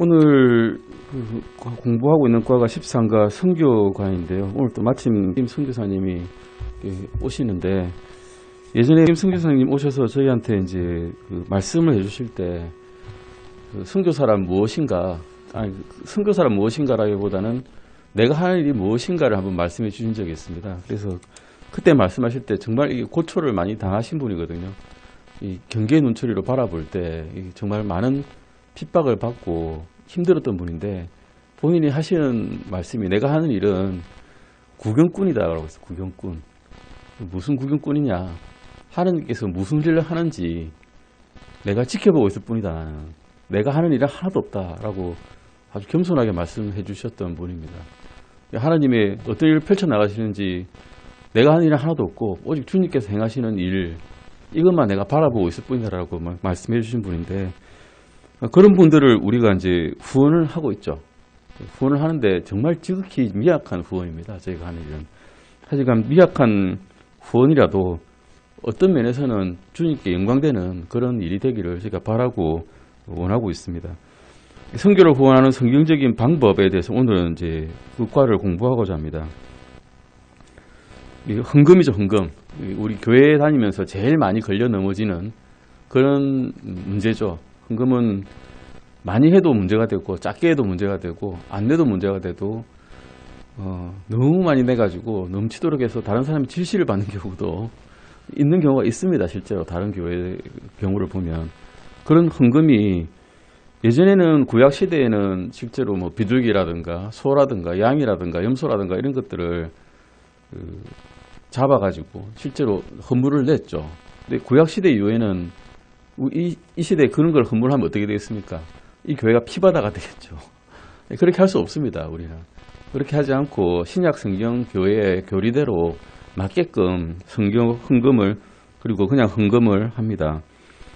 오늘 그 공부하고 있는 과가 13가 성교과인데요. 오늘 또 마침 김 선교사님이 오시는데 예전에 김 선교사님 오셔서 저희한테 이제 그 말씀을 해주실 때 그 선교사란 무엇인가, 아니 그 선교사란 무엇인가라기보다는 내가 하는 일이 무엇인가를 한번 말씀해 주신 적이 있습니다. 그래서 그때 말씀하실 때 정말 고초를 많이 당하신 분이거든요. 이 경계 눈초리로 바라볼 때 정말 많은 핍박을 받고 힘들었던 분인데 본인이 하시는 말씀이 내가 하는 일은 구경꾼이다라고 했어요. 구경꾼. 무슨 구경꾼이냐? 하나님께서 무슨 일을 하는지 내가 지켜보고 있을 뿐이다. 나는. 내가 하는 일은 하나도 없다라고 아주 겸손하게 말씀해 주셨던 분입니다. 하나님의 어떤 일을 펼쳐 나가시는지 내가 하는 일은 하나도 없고 오직 주님께서 행하시는 일 이것만 내가 바라보고 있을 뿐이다라고 말씀해 주신 분인데 그런 분들을 우리가 이제 후원을 하고 있죠. 후원을 하는데 정말 지극히 미약한 후원입니다. 저희가 하는 일은. 하지만 미약한 후원이라도 어떤 면에서는 주님께 영광되는 그런 일이 되기를 저희가 바라고 원하고 있습니다. 성교를 후원하는 성경적인 방법에 대해서 오늘은 이제 국과를 공부하고자 합니다. 헌금이죠, 헌금. 우리 교회 다니면서 제일 많이 걸려 넘어지는 그런 문제죠. 헌금은 많이 해도 문제가 되고 작게 해도 문제가 되고 안 내도 문제가 돼도 어, 너무 많이 내가지고 넘치도록 해서 다른 사람이 질시를 받는 경우도 있는 경우가 있습니다. 실제로 다른 교회 경우를 보면 그런 헌금이 예전에는 구약 시대에는 실제로 뭐 비둘기라든가 소라든가 양이라든가 염소라든가 이런 것들을 그 잡아가지고 실제로 헌물을 냈죠. 근데 구약 시대 이후에는 이, 이 시대에 그런 걸 헌물하면 어떻게 되겠습니까? 이 교회가 피바다가 되겠죠. 그렇게 할 수 없습니다. 우리는 그렇게 하지 않고 신약 성경 교회의 교리대로 맞게끔 성경 헌금을 그리고 그냥 헌금을 합니다.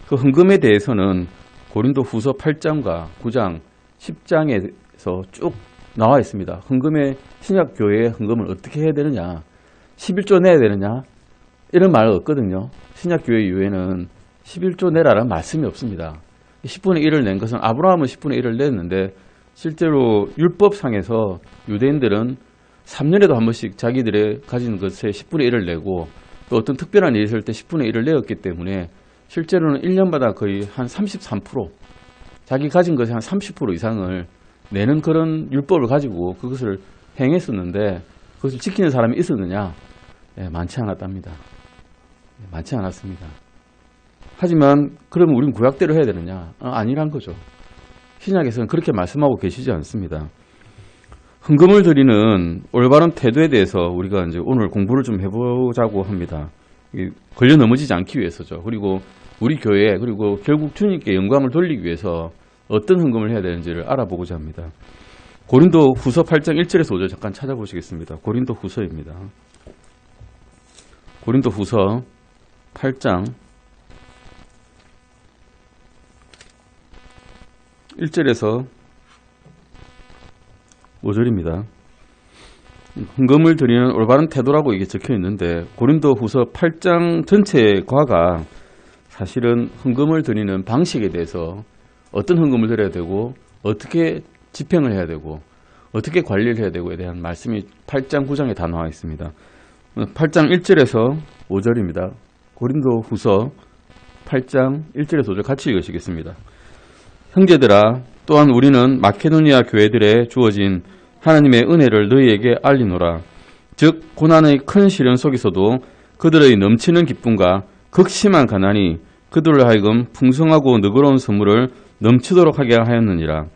그 헌금에 대해서는 고린도 후서 8장과 9장, 10장에서 쭉 나와 있습니다. 헌금의 신약 교회의 헌금을 어떻게 해야 되느냐, 11조 내야 되느냐, 이런 말 없거든요. 신약 교회 이후에는 11조 내라는 말씀이 없습니다. 10분의 1을 낸 것은 아브라함은 10분의 1을 냈는데 실제로 율법상에서 유대인들은 3년에도 한 번씩 자기들의 가진 것에 10분의 1을 내고 또 어떤 특별한 일이 있을 때 10분의 1을 내었기 때문에 실제로는 1년마다 거의 한 33% 자기 가진 것의 한 30% 이상을 내는 그런 율법을 가지고 그것을 행했었는데 그것을 지키는 사람이 있었느냐? 예, 많지 않았답니다. 예, 많지 않았습니다. 하지만 그러면 우리는 구약대로 해야 되느냐? 어, 아니란 거죠. 신약에서는 그렇게 말씀하고 계시지 않습니다. 헌금을 드리는 올바른 태도에 대해서 우리가 이제 오늘 공부를 좀 해보자고 합니다. 걸려 넘어지지 않기 위해서죠. 그리고 우리 교회 그리고 결국 주님께 영광을 돌리기 위해서 어떤 헌금을 해야 되는지를 알아보고자 합니다. 고린도 후서 8장 1절에서 5절 잠깐 찾아보시겠습니다. 고린도 후서입니다. 고린도 후서 8장 1절에서 5절입니다. 헌금을 드리는 올바른 태도라고 이게 적혀 있는데 고린도 후서 8장 전체 과가 사실은 헌금을 드리는 방식에 대해서 어떤 헌금을 드려야 되고 어떻게 집행을 해야 되고 어떻게 관리를 해야 되고에 대한 말씀이 8장 9장에 다 나와 있습니다. 8장 1절에서 5절입니다. 고린도 후서 8장 1절에서 5절 같이 읽으시겠습니다. 형제들아 또한 우리는 마케도니아 교회들에 주어진 하나님의 은혜를 너희에게 알리노라. 즉 고난의 큰 시련 속에서도 그들의 넘치는 기쁨과 극심한 가난이 그들을 하여금 풍성하고 너그러운 선물을 넘치도록 하게 하였느니라.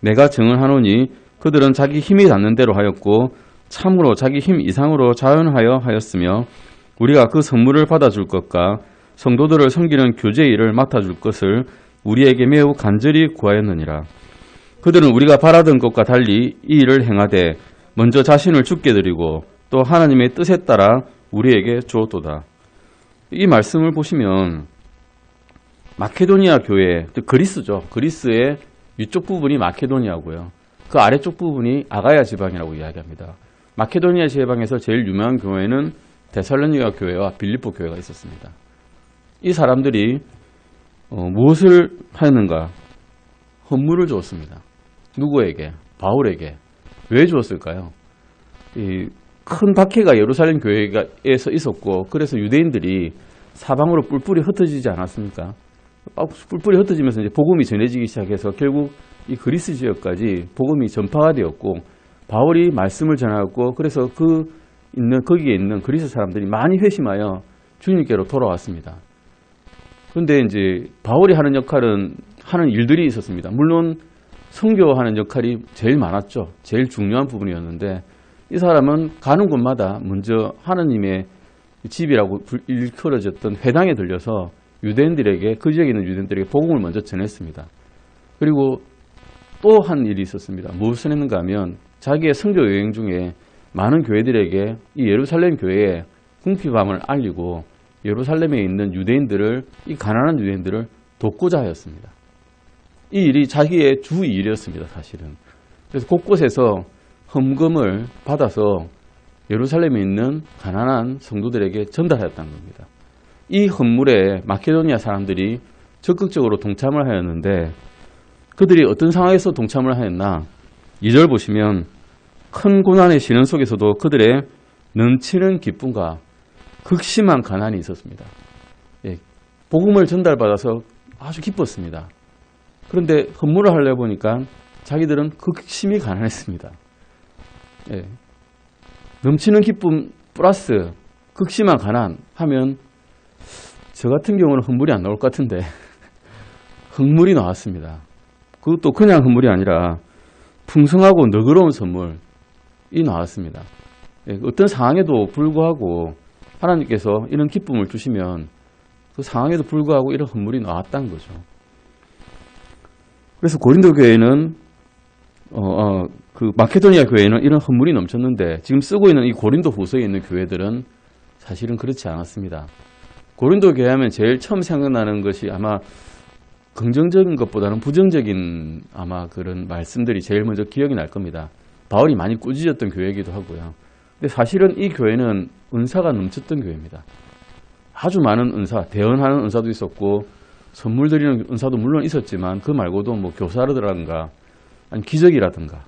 내가 증을 하노니 그들은 자기 힘이 닿는 대로 하였고 참으로 자기 힘 이상으로 자연하여 하였으며 우리가 그 선물을 받아줄 것과 성도들을 섬기는 교제 일을 맡아줄 것을 우리에게 매우 간절히 구하였느니라. 그들은 우리가 바라던 것과 달리 이 일을 행하되 먼저 자신을 죽게 드리고 또 하나님의 뜻에 따라 우리에게 주었도다. 이 말씀을 보시면 마케도니아 교회, 그리스죠. 그리스의 위쪽 부분이 마케도니아고요. 그 아래쪽 부분이 아가야 지방이라고 이야기합니다. 마케도니아 지방에서 제일 유명한 교회는 데살로니가 교회와 빌립보 교회가 있었습니다. 이 사람들이 어, 무엇을 하였는가? 헌물을 주었습니다. 누구에게? 바울에게. 왜 주었을까요? 이 큰 박해가 예루살렘 교회에서 있었고 그래서 유대인들이 사방으로 뿔뿔이 흩어지지 않았습니까? 아, 뿔뿔이 흩어지면서 이제 복음이 전해지기 시작해서 결국 이 그리스 지역까지 복음이 전파가 되었고 바울이 말씀을 전하고 그래서 그 있는 거기에 있는 그리스 사람들이 많이 회심하여 주님께로 돌아왔습니다. 그런데 이제 바울이 하는 역할은 하는 일들이 있었습니다. 물론 선교하는 역할이 제일 많았죠. 제일 중요한 부분이었는데 이 사람은 가는 곳마다 먼저 하느님의 집이라고 불- 일컬어졌던 회당에 들려서 유대인들에게 그 지역에 있는 유대인들에게 복음을 먼저 전했습니다. 그리고 또 한 일이 있었습니다. 무엇을 했는가 하면 자기의 선교 여행 중에 많은 교회들에게 이 예루살렘 교회의 궁핍함을 알리고 예루살렘에 있는 유대인들을 이 가난한 유대인들을 돕고자 하였습니다. 이 일이 자기의 주 일이었습니다, 사실은. 그래서 곳곳에서 헌금을 받아서 예루살렘에 있는 가난한 성도들에게 전달하였다는 겁니다. 이 헌물에 마케도니아 사람들이 적극적으로 동참을 하였는데 그들이 어떤 상황에서 동참을 하였나? 2절 보시면 큰 고난의 시련 속에서도 그들의 넘치는 기쁨과 극심한 가난이 있었습니다. 예, 복음을 전달받아서 아주 기뻤습니다. 그런데 헌물을 하려 보니까 자기들은 극심히 가난했습니다. 예, 넘치는 기쁨 플러스 극심한 가난 하면 저 같은 경우는 헌물이 안 나올 것 같은데 흙물이 나왔습니다. 그것도 그냥 흙물이 아니라 풍성하고 너그러운 선물이 나왔습니다. 예, 어떤 상황에도 불구하고 하나님께서 이런 기쁨을 주시면 그 상황에도 불구하고 이런 흙물이 나왔다는 거죠. 그래서 고린도 교회는 어, 어, 그 마케도니아 교회는 이런 흙물이 넘쳤는데 지금 쓰고 있는 이 고린도 후서에 있는 교회들은 사실은 그렇지 않았습니다. 고린도 교회 하면 제일 처음 생각나는 것이 아마 긍정적인 것보다는 부정적인 아마 그런 말씀들이 제일 먼저 기억이 날 겁니다. 바울이 많이 꾸짖었던 교회이기도 하고요. 근데 사실은 이 교회는 은사가 넘쳤던 교회입니다. 아주 많은 은사, 대언하는 은사도 있었고 선물 드리는 은사도 물론 있었지만 그 말고도 뭐 교사라든가 아니 기적이라든가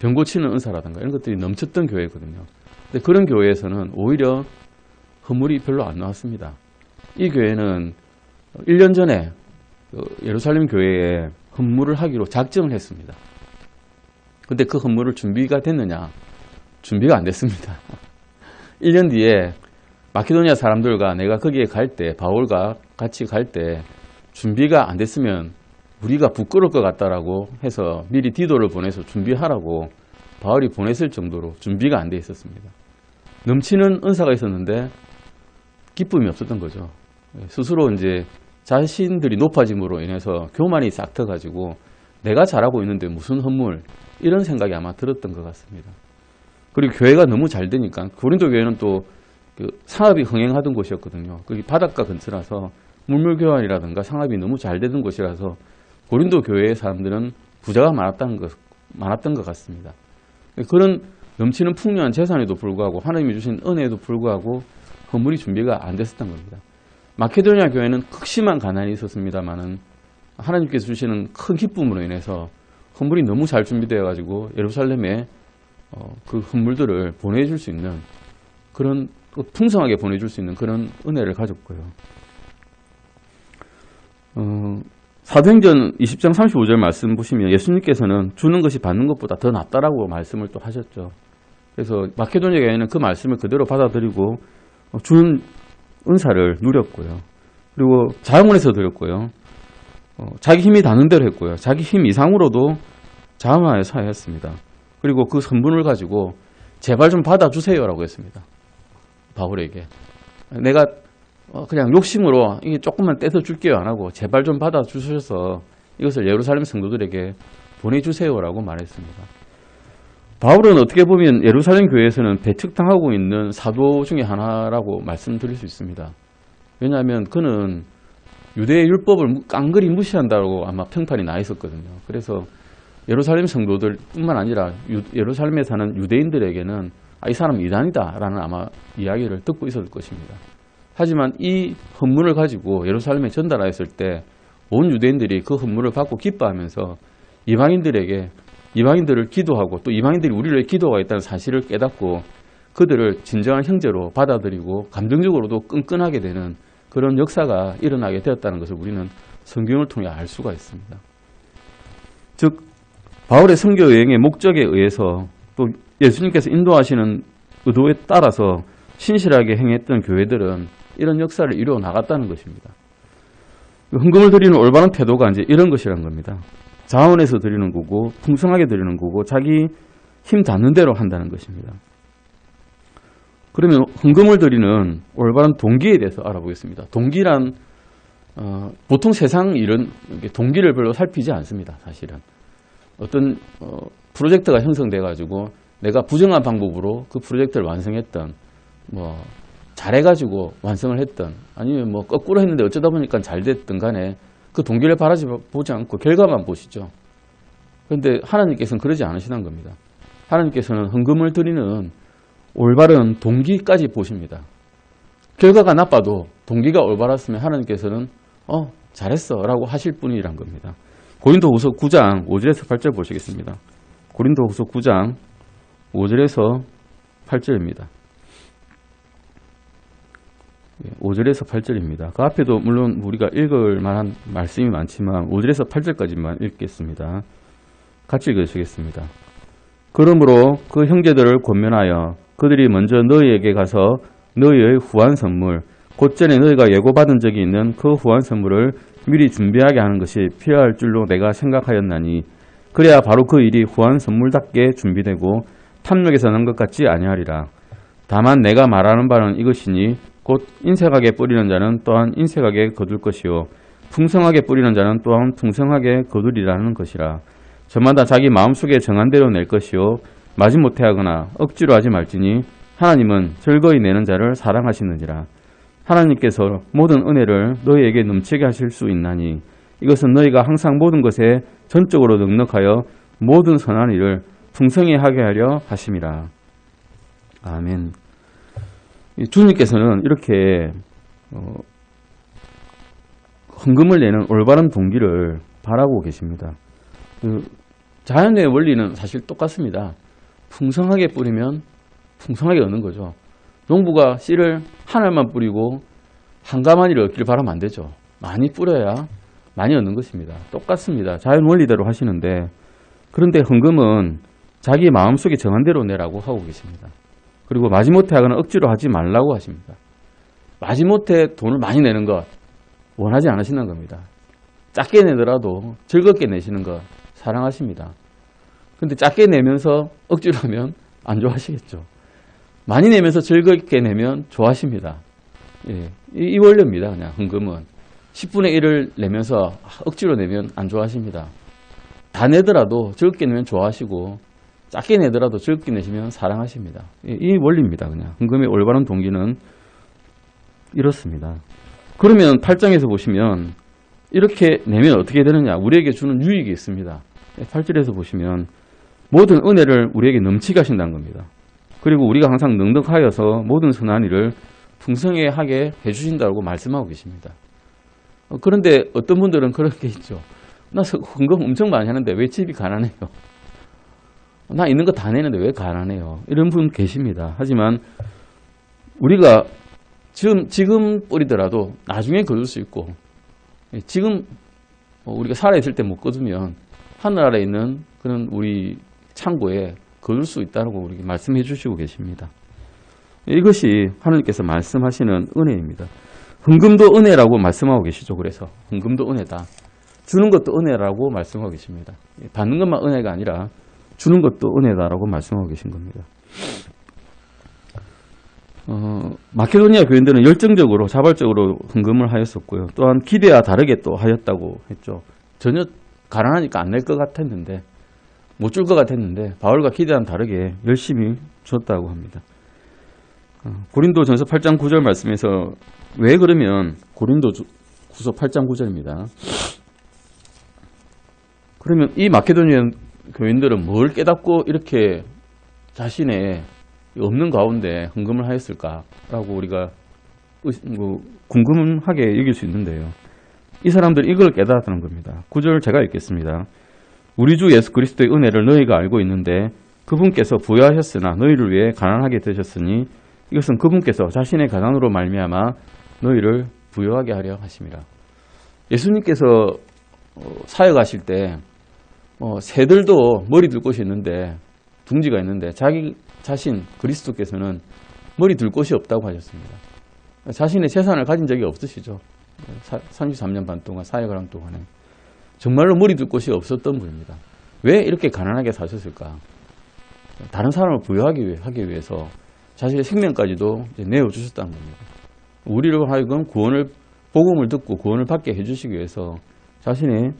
병 고치는 은사라든가 이런 것들이 넘쳤던 교회거든요. 근데 그런 교회에서는 오히려 허물이 별로 안 나왔습니다. 이 교회는 1년 전에 그 예루살렘 교회에 헌물을 하기로 작정을 했습니다. 근데 그 헌물을 준비가 됐느냐? 준비가 안 됐습니다. 1년 뒤에 마케도니아 사람들과 내가 거기에 갈 때, 바울과 같이 갈 때 준비가 안 됐으면 우리가 부끄러울 것 같다라고 해서 미리 디도를 보내서 준비하라고 바울이 보냈을 정도로 준비가 안 돼 있었습니다. 넘치는 은사가 있었는데 기쁨이 없었던 거죠. 스스로 이제 자신들이 높아짐으로 인해서 교만이 싹 터가지고 내가 잘하고 있는데 무슨 헌물 이런 생각이 아마 들었던 것 같습니다. 그리고 교회가 너무 잘 되니까 고린도 교회는 또 그 상업이 흥행하던 곳이었거든요. 거기 바닷가 근처라서 물물 교환이라든가 상업이 너무 잘 되던 곳이라서 고린도 교회의 사람들은 부자가 많았다는 것, 많았던 것 같습니다. 그런 넘치는 풍요한 재산에도 불구하고 하나님이 주신 은혜에도 불구하고 건물이 준비가 안 됐었던 겁니다. 마케도니아 교회는 극심한 가난이 있었습니다만은 하나님께서 주시는 큰 기쁨으로 인해서 건물이 너무 잘 준비되어 가지고 예루살렘에 어, 그 건물들을 보내줄 수 있는 그런 또 풍성하게 보내줄 수 있는 그런 은혜를 가졌고요. 어, 사도행전 20장 35절 말씀 보시면 예수님께서는 주는 것이 받는 것보다 더 낫다라고 말씀을 또 하셨죠. 그래서 마케도니아 교회는 그 말씀을 그대로 받아들이고 어, 주는 은사를 누렸고요. 그리고 자원에서 드렸고요. 어, 자기 힘이 닿는 대로 했고요. 자기 힘 이상으로도 자원하여 사였습니다. 그리고 그 선분을 가지고 제발 좀 받아주세요라고 했습니다. 바울에게. 내가 어, 그냥 욕심으로 이게 조금만 떼서 줄게요 안 하고 제발 좀 받아주셔서 이것을 예루살렘 성도들에게 보내주세요라고 말했습니다. 바울은 어떻게 보면 예루살렘 교회에서는 배척당하고 있는 사도 중에 하나라고 말씀드릴 수 있습니다. 왜냐하면 그는 유대의 율법을 깡그리 무시한다고 아마 평판이 나 있었거든요. 그래서 예루살렘 성도들뿐만 아니라 유, 예루살렘에 사는 유대인들에게는 아, 이 사람 이단이다라는 아마 이야기를 듣고 있었을 것입니다. 하지만 이 헌물을 가지고 예루살렘에 전달하였을 때 온 유대인들이 그 헌물을 받고 기뻐하면서 이방인들에게 이방인들을 기도하고 또 이방인들이 우리를 기도하고 있다는 사실을 깨닫고 그들을 진정한 형제로 받아들이고 감정적으로도 끈끈하게 되는 그런 역사가 일어나게 되었다는 것을 우리는 성경을 통해 알 수가 있습니다. 즉 바울의 선교 여행의 목적에 의해서 또 예수님께서 인도하시는 의도에 따라서 신실하게 행했던 교회들은 이런 역사를 이루어 나갔다는 것입니다. 헌금을 드리는 올바른 태도가 이제 이런 것이란 겁니다. 자원해서 드리는 거고 풍성하게 드리는 거고 자기 힘 닿는 대로 한다는 것입니다. 그러면 헌금을 드리는 올바른 동기에 대해서 알아보겠습니다. 동기란 어, 보통 세상 일은 동기를 별로 살피지 않습니다. 사실은 어떤 어, 프로젝트가 형성돼 가지고 내가 부정한 방법으로 그 프로젝트를 완성했던 뭐 잘해가지고 완성을 했던 아니면 뭐 거꾸로 했는데 어쩌다 보니까 잘 됐든 간에 그 동기를 바라지 보지 않고 결과만 보시죠. 그런데 하나님께서는 그러지 않으시는 겁니다. 하나님께서는 헌금을 드리는 올바른 동기까지 보십니다. 결과가 나빠도 동기가 올바랐으면 하나님께서는 어 잘했어 라고 하실 분이란 겁니다. 고린도 후서 9장 5절에서 8절 보시겠습니다. 고린도 후서 9장 5절에서 8절입니다. 5절에서 8절입니다. 그 앞에도 물론 우리가 읽을 만한 말씀이 많지만 5절에서 8절까지만 읽겠습니다. 같이 읽으시겠습니다. 그러므로 그 형제들을 권면하여 그들이 먼저 너희에게 가서 너희의 후한 선물 곧 전에 너희가 예고받은 적이 있는 그 후한 선물을 미리 준비하게 하는 것이 필요할 줄로 내가 생각하였나니 그래야 바로 그 일이 후한 선물답게 준비되고 탐욕에서 난 것 같지 아니하리라. 다만 내가 말하는 바는 이것이니 곧 인색하게 뿌리는 자는 또한 인색하게 거둘 것이요 풍성하게 뿌리는 자는 또한 풍성하게 거두리라는 것이라. 저마다 자기 마음속에 정한 대로 낼 것이요 마지못해 하거나 억지로 하지 말지니 하나님은 즐거이 내는 자를 사랑하시느니라. 하나님께서 모든 은혜를 너희에게 넘치게 하실 수 있나니 이것은 너희가 항상 모든 것에 전적으로 넉넉하여 모든 선한 일을 풍성히 하게 하려 하심이라. 아멘. 이 주님께서는 이렇게 어, 헌금을 내는 올바른 동기를 바라고 계십니다. 그 자연의 원리는 사실 똑같습니다. 풍성하게 뿌리면 풍성하게 얻는 거죠. 농부가 씨를 하나만 뿌리고 한 가마니를 얻기를 바라면 안 되죠. 많이 뿌려야 많이 얻는 것입니다. 똑같습니다. 자연 원리대로 하시는데 그런데 헌금은 자기 마음속에 정한 대로 내라고 하고 계십니다. 그리고 마지못해 하거나 억지로 하지 말라고 하십니다. 마지못해 돈을 많이 내는 것 원하지 않으시는 겁니다. 작게 내더라도 즐겁게 내시는 것 사랑하십니다. 근데 작게 내면서 억지로 하면 안 좋아하시겠죠. 많이 내면서 즐겁게 내면 좋아하십니다. 예, 이, 이 원리입니다. 그냥 헌금은 10분의 1을 내면서 억지로 내면 안 좋아하십니다. 다 내더라도 즐겁게 내면 좋아하시고 작게 내더라도 즐겁게 내시면 사랑하십니다. 이, 이 원리입니다. 그냥 헌금의 올바른 동기는 이렇습니다. 그러면 8장에서 보시면 이렇게 내면 어떻게 되느냐? 우리에게 주는 유익이 있습니다. 8절에서 보시면 모든 은혜를 우리에게 넘치게 하신다는 겁니다. 그리고 우리가 항상 넉넉하여서 모든 선한 일을 풍성하게 하게 해주신다고 말씀하고 계십니다. 어, 그런데 어떤 분들은 그런 게 있죠. 나 헌금 엄청 많이 하는데 왜 집이 가난해요? 나 있는 거 다 내는데 왜 가난해요? 이런 분 계십니다. 하지만 우리가 지금, 지금 뿌리더라도 나중에 거둘 수 있고, 예, 지금 뭐 우리가 살아있을 때 못 거두면 하늘 아래 있는 그런 우리 창고에 거둘 수 있다고 우리 말씀해 주시고 계십니다. 이것이 하나님께서 말씀하시는 은혜입니다. 헌금도 은혜라고 말씀하고 계시죠. 그래서 헌금도 은혜다. 주는 것도 은혜라고 말씀하고 계십니다. 받는 것만 은혜가 아니라 주는 것도 은혜다라고 말씀하고 계신 겁니다. 어, 마케도니아 교인들은 열정적으로 자발적으로 헌금을 하였었고요. 또한 기대와 다르게 또 하였다고 했죠. 전혀 가난하니까 안 낼 것 같았는데 못 줄 것 같았는데 바울과 기대와는 다르게 열심히 줬다고 합니다. 어, 고린도 전서 8장 9절 말씀에서 왜 그러면 고린도 구서 8장 9절입니다. 그러면 이 마케도니아 교인들은 뭘 깨닫고 이렇게 자신의 없는 가운데 헌금을 하였을까라고 우리가 뭐 궁금하게 여길 수 있는데요. 이 사람들이 이걸 깨달았다는 겁니다. 구절 제가 읽겠습니다. 우리 주 예수 그리스도의 은혜를 너희가 알고 있는데 그분께서 부여하셨으나 너희를 위해 가난하게 되셨으니 이것은 그분께서 자신의 가난으로 말미암아 너희를 부여하게 하려 하심이라. 예수님께서 어, 사역하실 때 어, 새들도 머리 둘 곳이 있는데 둥지가 있는데 자기 자신 그리스도께서는 머리 둘 곳이 없다고 하셨습니다. 자신의 재산을 가진 적이 없으시죠. 33년 반 동안 사역을 한 동안에 정말로 머리 둘 곳이 없었던 분입니다. 왜 이렇게 가난하게 사셨을까? 다른 사람을 부여하기 위해, 하기 위해서 자신의 생명까지도 내어주셨다는 겁니다. 우리를 하여금 구원을, 복음을 듣고 구원을 받게 해주시기 위해서 자신의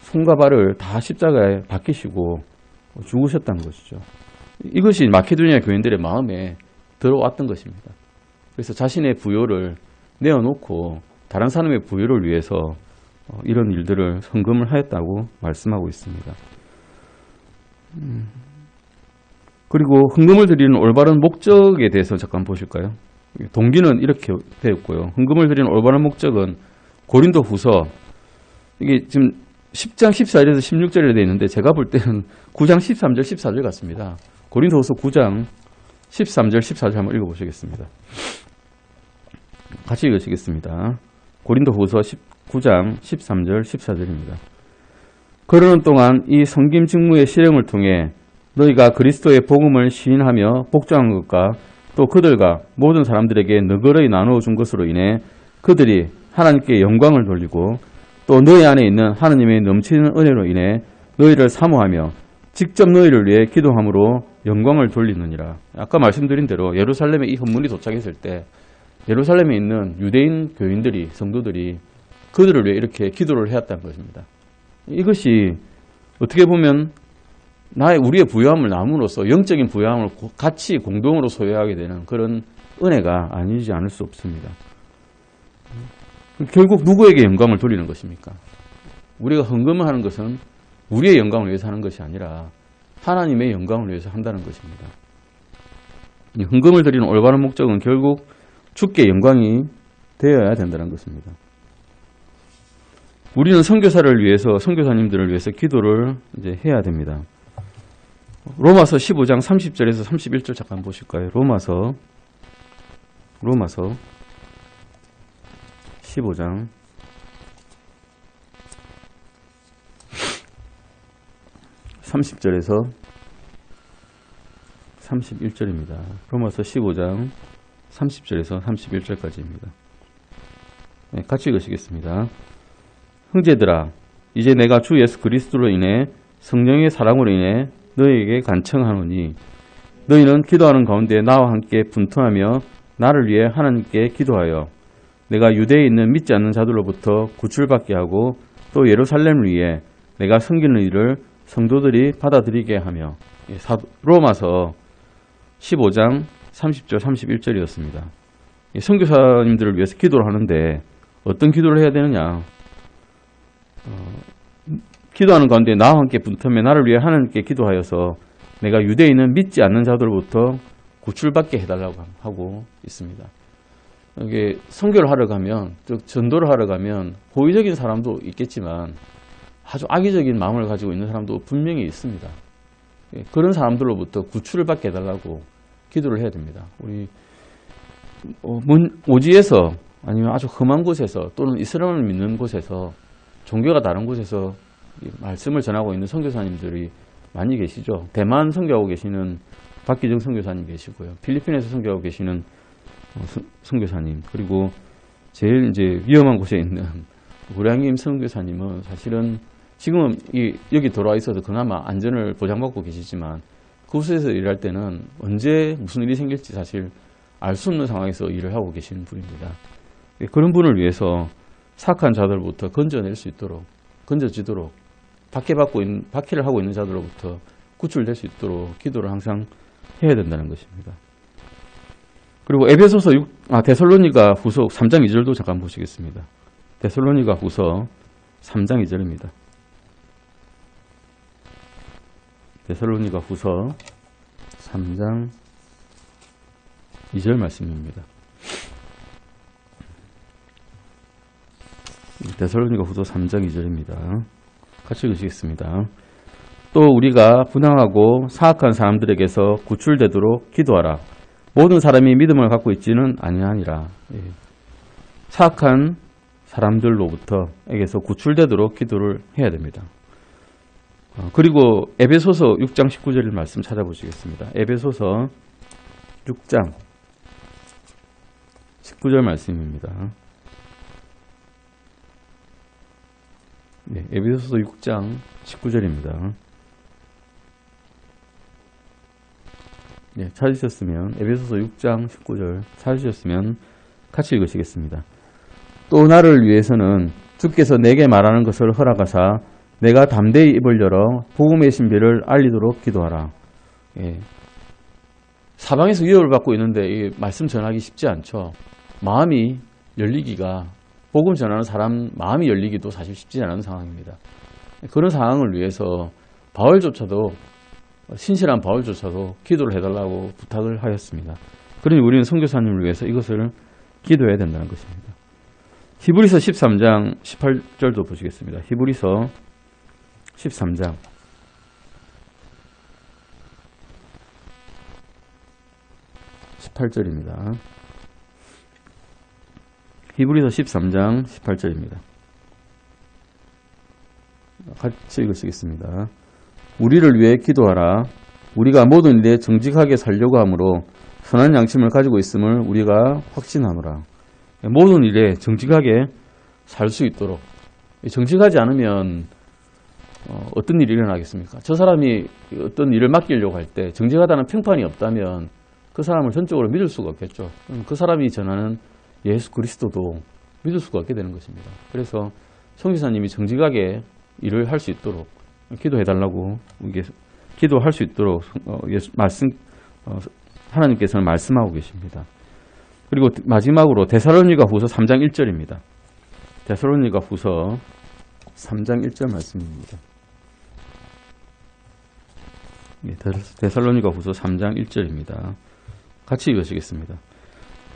손과 발을 다 십자가에 박히시고 죽으셨다는 것이죠. 이것이 마케도니아 교인들의 마음에 들어왔던 것입니다. 그래서 자신의 부요를 내어놓고 다른 사람의 부요를 위해서 어, 이런 일들을 성금을 하였다고 말씀하고 있습니다. 음. 그리고 헌금을 드리는 올바른 목적에 대해서 잠깐 보실까요? 동기는 이렇게 되었고요. 헌금을 드리는 올바른 목적은 고린도 후서 이게 지금 10장 14절에서 16절에 되어 있는데 제가 볼 때는 9장 13절 14절 같습니다. 고린도 후서 9장 13절 14절 한번 읽어보시겠습니다. 같이 읽으시겠습니다. 고린도 후서 19장 13절 14절입니다. 그러는 동안 이 성김 직무의 실행을 통해 너희가 그리스도의 복음을 시인하며 복종한 것과 또 그들과 모든 사람들에게 너그러이 나누어 준 것으로 인해 그들이 하나님께 영광을 돌리고 또 너희 안에 있는 하나님의 넘치는 은혜로 인해 너희를 사모하며 직접 너희를 위해 기도함으로 영광을 돌리느니라. 아까 말씀드린 대로 예루살렘에 이 헌문이 도착했을 때 예루살렘에 있는 유대인 교인들이 성도들이 그들을 위해 이렇게 기도를 해왔다는 것입니다. 이것이 어떻게 보면 나의 우리의 부여함을 나눔으로써 영적인 부여함을 같이 공동으로 소유하게 되는 그런 은혜가 아니지 않을 수 없습니다. 결국 누구에게 영광을 돌리는 것입니까? 우리가 헌금을 하는 것은 우리의 영광을 위해서 하는 것이 아니라 하나님의 영광을 위해서 한다는 것입니다. 헌금을 드리는 올바른 목적은 결국 주께 영광이 되어야 된다는 것입니다. 우리는 선교사를 위해서 선교사님들을 위해서 기도를 이제 해야 됩니다. 로마서 15장 30절에서 31절 잠깐 보실까요? 로마서 로마서 15장 30절에서 31절입니다. 로마서 15장 30절에서 31절까지입니다. 네, 같이 읽으시겠습니다. 형제들아, 이제 내가 주 예수 그리스도로 인해 성령의 사랑으로 인해 너희에게 간청하노니 너희는 기도하는 가운데 나와 함께 분투하며 나를 위해 하나님께 기도하여 내가 유대에 있는 믿지 않는 자들로부터 구출받게 하고 또 예루살렘을 위해 내가 섬기는 일을 성도들이 받아들이게 하며 로마서 15장 30절 31절이었습니다. 선교사님들을 위해서 기도를 하는데 어떤 기도를 해야 되느냐? 어, 기도하는 가운데 나와 함께 분투하며 나를 위해 하나님께 기도하여서 내가 있는 믿지 않는 자들로부터 구출받게 해달라고 하고 있습니다. 이게 선교를 하러 가면, 즉 전도를 하러 가면 호의적인 사람도 있겠지만 아주 악의적인 마음을 가지고 있는 사람도 분명히 있습니다. 예, 그런 사람들로부터 구출을 받게 해달라고 기도를 해야 됩니다. 우리 어, 오지에서 아니면 아주 험한 곳에서 또는 이스라엘을 믿는 곳에서 종교가 다른 곳에서 말씀을 전하고 있는 선교사님들이 많이 계시죠. 대만 선교하고 계시는 박기정 선교사님 계시고요. 필리핀에서 선교하고 계시는 어, 선교사님 그리고 제일 이제 위험한 곳에 있는 우량임 선교사님은 사실은 지금은 이, 여기 돌아와 있어서 그나마 안전을 보장받고 계시지만 그곳에서 일할 때는 언제 무슨 일이 생길지 사실 알 수 없는 상황에서 일을 하고 계시는 분입니다. 그런 분을 위해서 사악한 자들부터 건져낼 수 있도록 건져지도록 박해받고 있는 박해를 하고 있는 자들로부터 구출될 수 있도록 기도를 항상 해야 된다는 것입니다. 그리고 에베소서 6, 아, 데살로니가 후서 3장 2절도 잠깐 보시겠습니다. 데살로니가 후서 3장 2절입니다. 데살로니가 후서 3장 2절 말씀입니다. 데살로니가 후서 3장 2절입니다. 같이 읽으시겠습니다. 또 우리가 분항하고 사악한 사람들에게서 구출되도록 기도하라. 모든 사람이 믿음을 갖고 있지는 아니하니라. 예. 사악한 사람들로부터에게서 구출되도록 기도를 해야 됩니다. 어, 그리고 에베소서 6장 19절 말씀 찾아보시겠습니다. 에베소서 6장 19절 말씀입니다. 네, 에베소서 6장 19절입니다. 네, 찾으셨으면 에베소서 6장 19절 찾으셨으면 같이 읽으시겠습니다. 또 나를 위해서는 주께서 내게 말하는 것을 허락하사 내가 담대히 입을 열어 복음의 신비를 알리도록 기도하라. 예. 사방에서 위협을 받고 있는데 이 말씀 전하기 쉽지 않죠. 마음이 열리기가 복음 전하는 사람 마음이 열리기도 사실 쉽지 않은 상황입니다. 그런 상황을 위해서 바울조차도 신실한 바울조차도 기도를 해달라고 부탁을 하였습니다. 그러니 우리는 선교사님을 위해서 이것을 기도해야 된다는 것입니다. 히브리서 13장 18절도 보시겠습니다. 히브리서 13장 18절입니다. 히브리서 13장 18절입니다. 같이 읽으시겠습니다. 우리를 위해 기도하라. 우리가 모든 일에 정직하게 살려고 하므로 선한 양심을 가지고 있음을 우리가 확신하노라. 모든 일에 정직하게 살 수 있도록 정직하지 않으면 어, 떤 일이 일어나겠습니까? 저 사람이 어떤 일을 맡기려고 할 때 정직하다는 평판이 없다면 그 사람을 전적으로 믿을 수가 없겠죠. 그 사람이 전하는 예수 그리스도도 믿을 수가 없게 되는 것입니다. 그래서 성기사님이 정직하게 일을 할 수 있도록 기도해 달라고 기도할 수 있도록 어, 말씀 어, 하나님께서는 말씀하고 계십니다. 그리고 마지막으로 데살로니가 후서 3장 1절입니다. 데살로니가 후서 3장 1절 말씀입니다. 예, 데살로니가 후서 3장 1절입니다. 같이 읽으시겠습니다.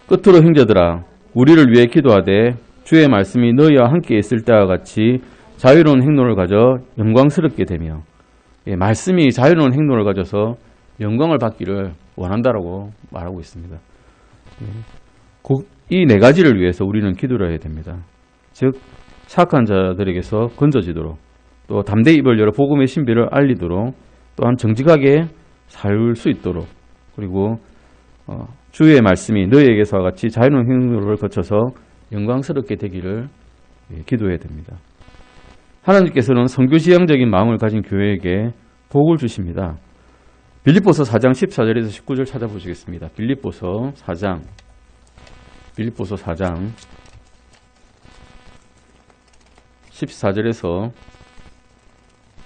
끝으로 형제들아 우리를 위해 기도하되 주의 말씀이 너희와 함께 있을 때와 같이 자유로운 행동을 가져 영광스럽게 되며 예, 말씀이 자유로운 행동을 가져서 영광을 받기를 원한다라고 말하고 있습니다. 이 네 가지를 위해서 우리는 기도를 해야 됩니다. 즉 사악한 자들에게서 건져지도록 또 담대히 입을 열어 복음의 신비를 알리도록 또한 정직하게 살 수 있도록 그리고 어, 주의 말씀이 너희에게서와 같이 자유로운 행동을 거쳐서 영광스럽게 되기를 예, 기도해야 됩니다. 하나님께서는 성교지향적인 마음을 가진 교회에게 복을 주십니다. 빌립보서 4장 14절에서 19절 찾아보시겠습니다. 빌립보서 4장 빌립보서 4장 14절에서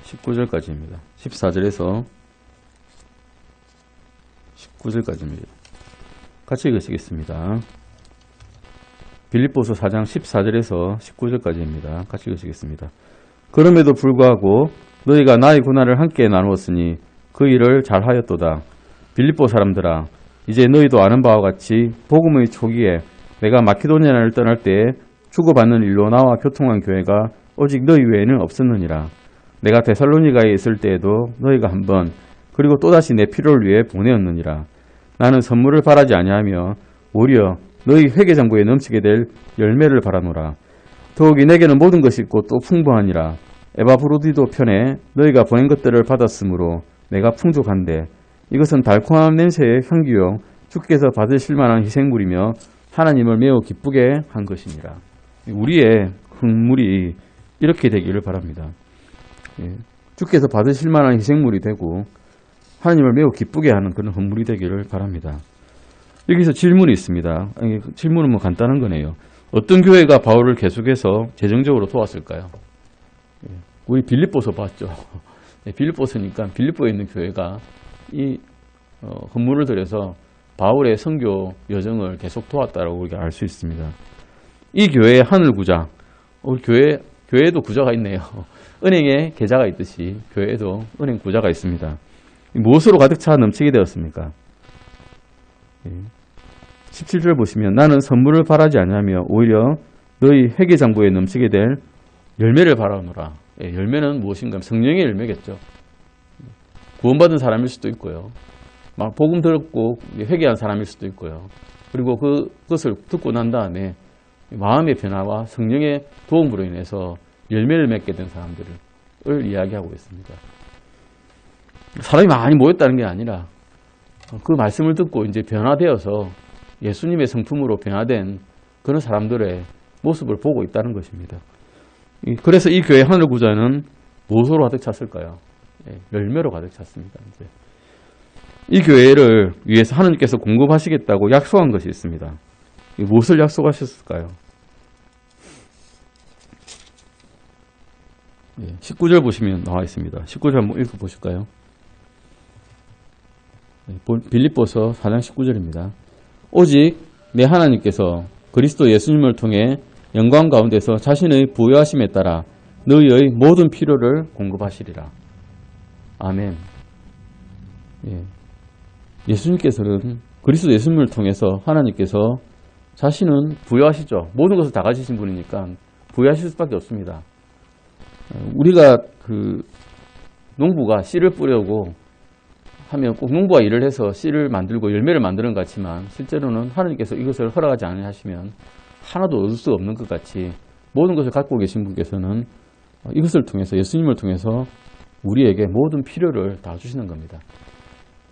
19절까지입니다. 14절에서 19절까지입니다. 같이 읽으시겠습니다. 빌립보서 4장 14절에서 19절까지입니다. 같이 읽으시겠습니다. 그럼에도 불구하고 너희가 나의 고난을 함께 나누었으니 그 일을 잘하였도다. 빌립보 사람들아 이제 너희도 아는 바와 같이 복음의 초기에 내가 마케도니아를 떠날 때 주고받는 일로 나와 교통한 교회가 오직 너희 외에는 없었느니라. 내가 데살로니가에 있을 때에도 너희가 한번 그리고 또다시 내 필요를 위해 보내었느니라. 나는 선물을 바라지 아니하며 오히려 너희 회개장부에 넘치게 될 열매를 바라노라. 더욱이 내게는 모든 것이 있고 또 풍부하니라. 에바브로디도 편에 너희가 보낸 것들을 받았으므로 내가 풍족한데 이것은 달콤한 냄새의 향기요 주께서 받으실 만한 희생물이며 하나님을 매우 기쁘게 한 것이니라. 우리의 흥물이 이렇게 되기를 바랍니다. 예, 주께서 받으실 만한 희생물이 되고 하나님을 매우 기쁘게 하는 그런 흥물이 되기를 바랍니다. 여기서 질문이 있습니다. 질문은 뭐 간단한 거네요. 어떤 교회가 바울을 계속해서 재정적으로 도왔을까요? 예, 우리 빌립보서 봤죠. 예, 빌립보서니까 빌립보에 있는 교회가 이 어, 헌물을 들여서 바울의 선교 여정을 계속 도왔다라고 우리가 알 수 있습니다. 이 교회의 하늘 구자, 어, 교회 교회에도 구자가 있네요. 은행에 계좌가 있듯이 교회에도 은행 구자가 있습니다. 무엇으로 가득 차 넘치게 되었습니까? 17절 보시면 나는 선물을 바라지 않으며 오히려 너희 회계 장부에 넘치게 될 열매를 바라노라. 예, 열매는 무엇인가? 성령의 열매겠죠. 구원받은 사람일 수도 있고요. 막 복음 들었고 회개한 사람일 수도 있고요. 그리고 그, 그것을 듣고 난 다음에 마음의 변화와 성령의 도움으로 인해서 열매를 맺게 된 사람들을 이야기하고 있습니다. 사람이 많이 모였다는 게 아니라 그 말씀을 듣고 이제 변화되어서 예수님의 성품으로 변화된 그런 사람들의 모습을 보고 있다는 것입니다. 이- 그래서 이 교회 하늘 구자는 무엇으로 가득 찼을까요? 예, 열매로 가득 찼습니다. 이제. 이 교회를 위해서 하나님께서 공급하시겠다고 약속한 것이 있습니다. 이 무엇을 약속하셨을까요? 예, 19절 보시면 나와 있습니다. 19절 한번 읽어 보실까요? 빌립보서 4장 19절입니다. 오직 내 하나님께서 그리스도 예수님을 통해 영광 가운데서 자신의 부여하심에 따라 너희의 모든 필요를 공급하시리라. 아멘. 예. 예수님께서는 그리스도 예수님을 통해서 하나님께서 자신은 부여하시죠. 모든 것을 다 가지신 분이니까 부여하실 수밖에 없습니다. 어, 우리가 그 농부가 씨를 뿌려고 하면 꼭 농부가 일을 해서 씨를 만들고 열매를 만드는 것 같지만 실제로는 하나님께서 이것을 허락하지 않으시면 하나도 얻을 수 없는 것 같이 모든 것을 갖고 계신 분께서는 이것을 통해서 예수님을 통해서 우리에게 모든 필요를 다 주시는 겁니다.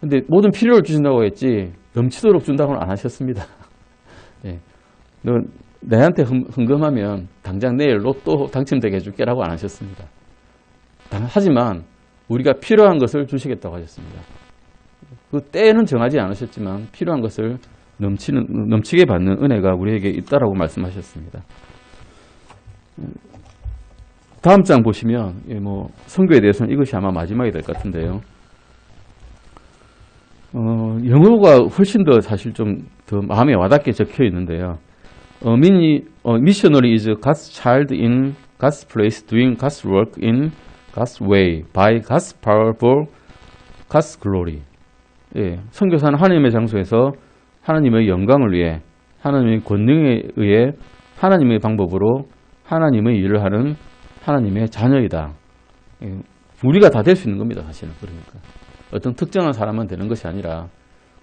근데 모든 필요를 주신다고 했지 넘치도록 준다고는 안 하셨습니다. 예. 너 내한테 흥- 흥금하면 당장 내일 로또 당첨되게 해줄게라고 안 하셨습니다. 단- 하지만 우리가 필요한 것을 주시겠다고 하셨습니다. 그 때는 정하지 않으셨지만 필요한 것을 넘치는 넘치게 받는 은혜가 우리에게 있다라고 말씀하셨습니다. 다음 장 보시면 예, 뭐 선교에 대해서는 이것이 아마 마지막이 될 것 같은데요. 어, 영어가 훨씬 더 사실 좀 더 마음에 와닿게 적혀 있는데요. 어, 미니, 어, missionary is God's child in God's place doing God's work in God's way by God's power for God's glory. 예, 선교사는 하나님의 장소에서 하나님의 영광을 위해 하나님의 권능에 의해 하나님의 방법으로 하나님의 일을 하는 하나님의 자녀이다. 예, 우리가 다 될 수 있는 겁니다, 사실은. 그러니까. 어떤 특정한 사람만 되는 것이 아니라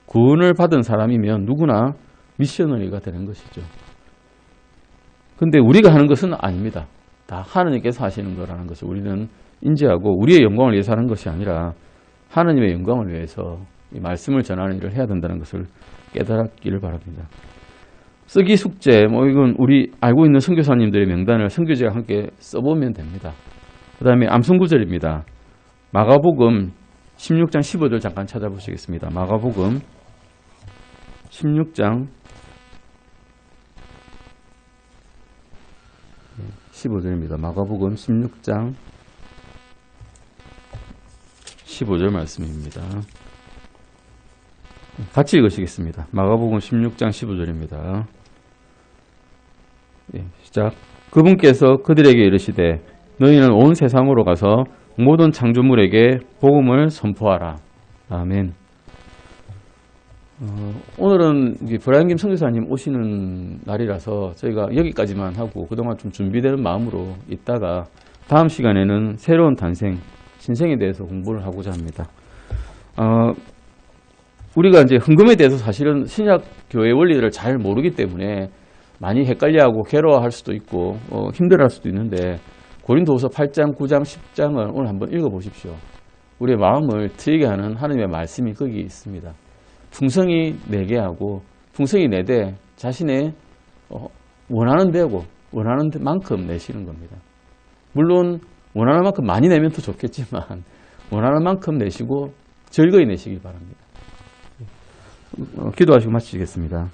구원을 받은 사람이면 누구나 미셔너리가 되는 것이죠. 근데 우리가 하는 것은 아닙니다. 다 하나님께서 하시는 거라는 것을 우리는 인지하고 우리의 영광을 위해서 하는 것이 아니라 하나님의 영광을 위해서 이 말씀을 전하는 일을 해야 된다는 것을 깨달았기를 바랍니다. 쓰기 숙제, 뭐 이건 우리 알고 있는 선교사님들의 명단을 선교제가 함께 써보면 됩니다. 그 다음에 암송구절입니다. 마가복음 16장 15절 잠깐 찾아보시겠습니다. 마가복음 16장 15절입니다. 마가복음 16장 15절 말씀입니다. 같이 읽으시겠습니다. 마가복음 16장 15절입니다. 예, 시작. 그분께서 그들에게 이르시되 너희는 온 세상으로 가서 모든 창조물에게 복음을 선포하라. 아멘. 어, 오늘은 브라이언 김 선교사님 오시는 날이라서 저희가 여기까지만 하고 그동안 좀 준비되는 마음으로 있다가 다음 시간에는 새로운 탄생, 신생에 대해서 공부를 하고자 합니다. 어, 우리가 이제 헌금에 대해서 사실은 신약 교회 원리를 잘 모르기 때문에 많이 헷갈려하고 괴로워할 수도 있고 어, 힘들어할 수도 있는데 고린도후서 8장, 9장, 10장을 오늘 한번 읽어보십시오. 우리의 마음을 트이게 하는 하나님의 말씀이 거기 있습니다. 풍성이 내게 하고 풍성이 내되 자신의 어, 원하는 대고 원하는 만큼 내시는 겁니다. 물론 원하는 만큼 많이 내면 더 좋겠지만 원하는 만큼 내시고 즐거이 내시기 바랍니다. 어, 기도하시고 마치겠습니다.